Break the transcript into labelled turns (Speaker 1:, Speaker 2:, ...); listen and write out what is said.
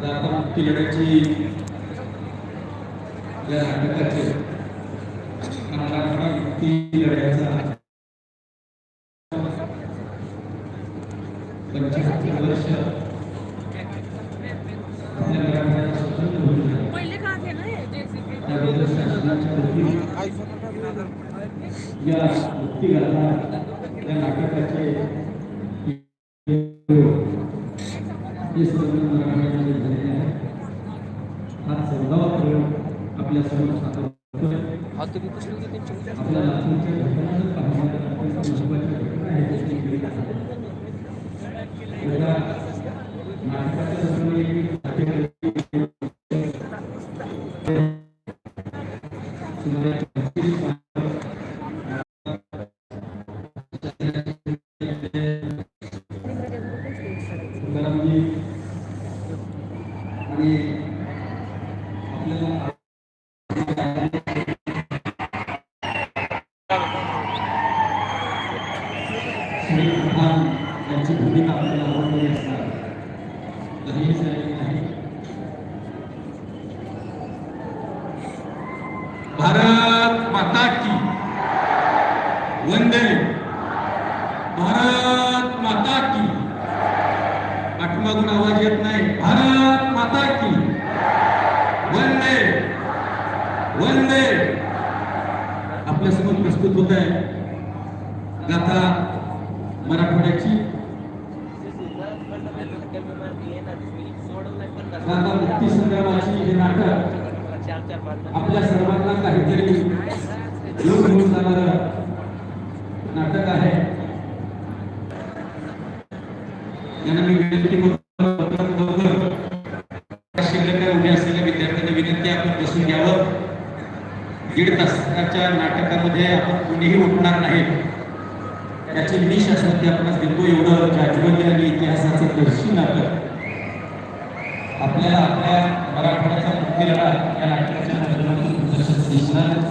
Speaker 1: मुक्ती लढ्याची या नाटकाचे मराठा मुक्ती लढ्याचा पंच्याहत्तर वर्ष आपल्या या मुक्तीगाथा या नाटकाचे हे सर्व मराठ्यामध्ये झालेले आहे. हा चौदावा प्रयोग आपल्यासमोर आपल्या लातूरच्या पाहण्यात अत्यंत घटना त्याची नाटकाच्या एक तुकारामजी म्हणजे आणि आपल्याला यांची भूमिका आपल्याला आवडलेली तरीही नाही. भारत माता की. वंदे. भारत माता की पाठीमागून आवाज येत नाही भारत माता की वंदे! वंदे! आपल्यासमोर प्रस्तुत होत आहे गाथा मराठवाड्याची. गाथा मुक्ती संग्रामाची हे नाटक आपल्या सर्वांना काहीतरी लोक घेऊन जाणार नाटक आहे. यांना मी विनंती करतो शिल्लक उभे असलेल्या दिसून घ्यावं दीड तासाच्या नाटकामध्ये आपण कोणीही उठणार नाही. त्याचे निश असं ते आपण देतो एवढं जाज्वल्य आणि इतिहासाचं दर्शन नाटक आपल्याला आपल्या मराठवाड्याच्या मुक्तीला या नाटकाच्या माध्यमातून दर्शन दिसणार.